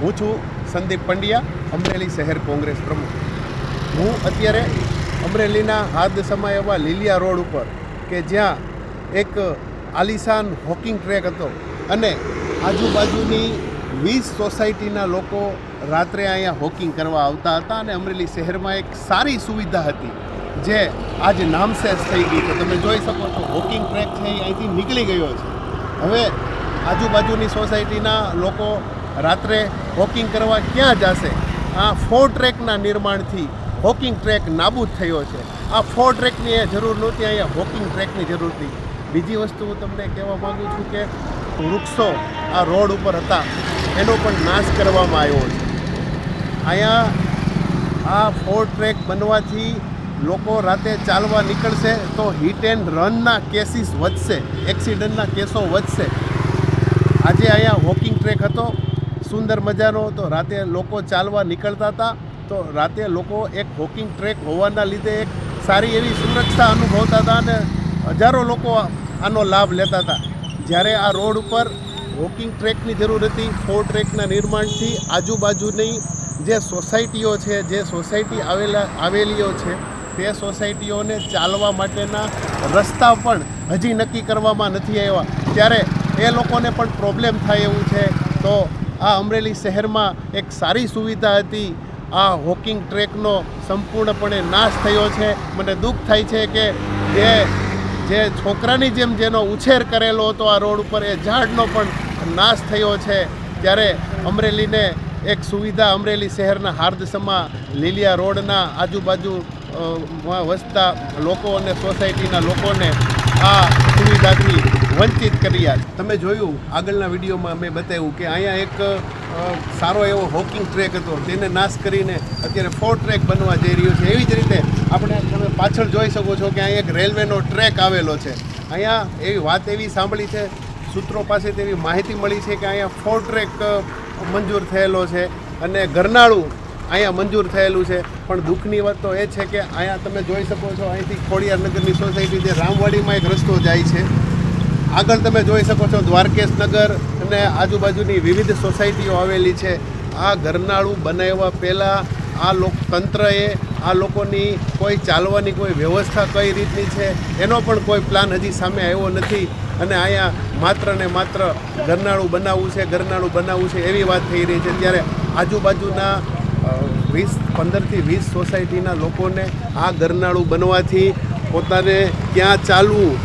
હું છું સંદીપ પંડ્યા, અમરેલી શહેર કોંગ્રેસ પ્રમુખ. હું અત્યારે અમરેલીના હાદ સમય એવા લીલિયા રોડ ઉપર કે જ્યાં એક આલિશાન હોકિંગ ટ્રેક હતો અને આજુબાજુની વીસ સોસાયટીના લોકો રાત્રે અહીંયા હોકિંગ કરવા આવતા હતા અને અમરેલી શહેરમાં એક સારી સુવિધા હતી જે આજ નામશેષ થઈ ગઈ છે. તમે જોઈ શકો છો, હોકિંગ ટ્રેક છે એ અહીંથી નીકળી ગયો છે. હવે આજુબાજુની સોસાયટીના લોકો રાત્રે હોકિંગ કરવા ક્યાં જશે? આ ફોર ટ્રેકના નિર્માણથી હોકિંગ ટ્રેક નાબૂદ થયો છે. આ ફોર ટ્રેકની એ જરૂર નહોતી, અહીંયા હોકિંગ ટ્રેકની જરૂર હતી. બીજી વસ્તુ હું તમને કહેવા માગું છું કે વૃક્ષો આ રોડ ઉપર હતા, એનો પણ નાશ કરવામાં આવ્યો છે. અહીંયા આ ફોર ટ્રેક બનવાથી લોકો રાતે ચાલવા નીકળશે તો હિટ એન્ડ રનના કેસીસ વધશે, એક્સિડન્ટના કેસો વધશે. આજે અહીંયા વોકિંગ ટ્રેક હતો સુંદર મજાનો, તો રાતે લોકો ચાલવા નીકળતા હતા. તો રાતે લોકો એક વોકિંગ ટ્રેક હોવાના લીધે એક સારી એવી સુરક્ષા અનુભવતા હતા અને હજારો લોકો આનો લાભ લેતા હતા. જ્યારે આ રોડ ઉપર વોકિંગ ટ્રેકની જરૂર હતી ફોર ટ્રેકના નિર્માણથી આજુબાજુની જે સોસાયટીઓ છે, જે સોસાયટી આવેલા, આવેલીઓ છે, તે સોસાયટીઓને ચાલવા માટેના રસ્તા પણ હજી નક્કી કરવામાં નથી આવ્યા. ત્યારે એ લોકોને પણ પ્રોબ્લેમ થાય એવું છે. તો આ અમરેલી શહેરમાં એક સારી સુવિધા હતી. આ હોકિંગ ટ્રેકનો સંપૂર્ણપણે નાશ થયો છે. મને દુઃખ થાય છે કે જે જે છોકરાની જેમ જેનો ઉછેર કરેલો હતો આ રોડ ઉપર, એ ઝાડનો પણ નાશ થયો છે. ત્યારે અમરેલીને એક સુવિધા અમરેલી શહેરના હાર્દસમાં લીલિયા રોડના આજુબાજુ વસતા લોકો અને સોસાયટીના લોકોને આ વંચિત કર્યા તમે જોયું, આગળના વિડીયોમાં મેં બતાવ્યું કે અહીંયા એક સારો એવો હોકિંગ ટ્રેક હતો. તેને નાશ કરીને અત્યારે ફોર ટ્રેક બનવા જઈ રહ્યો છે. એવી જ રીતે આપણે તમે પાછળ જોઈ શકો છો કે અહીંયા એક રેલવેનો ટ્રેક આવેલો છે. અહીંયા એવી વાત એવી સાંભળી છે, સૂત્રો પાસે તેવી માહિતી મળી છે કે અહીંયા ફોર ટ્રેક મંજૂર થયેલો છે અને ગરનાળું અહીંયા મંજૂર થયેલું છે. પણ દુઃખની વાત તો એ છે કે અહીંયા તમે જોઈ શકો છો અહીંથી ખોડિયાર નગરની સોસાયટી જે રામવાડીમાં એક રસ્તો જાય છે. આગળ તમે જોઈ શકો છો દ્વારકેશ નગર અને આજુબાજુની વિવિધ સોસાયટીઓ આવેલી છે. આ ગરનાળું બનાવવા પહેલાં આ લોક તંત્રએ આ લોકોની કોઈ ચાલવાની કોઈ વ્યવસ્થા કઈ રીતની છે એનો પણ કોઈ પ્લાન હજી સામે આવ્યો નથી. અને અહીંયા માત્ર ને માત્ર ગરનાળું બનાવવું છે ગરનાળું બનાવવું છે એવી વાત થઈ રહી છે. ત્યારે આજુબાજુના વીસ પંદરથી વીસ સોસાયટીના લોકોને આ ગરનાળું બનવાથી પોતાને ક્યાં ચાલવું?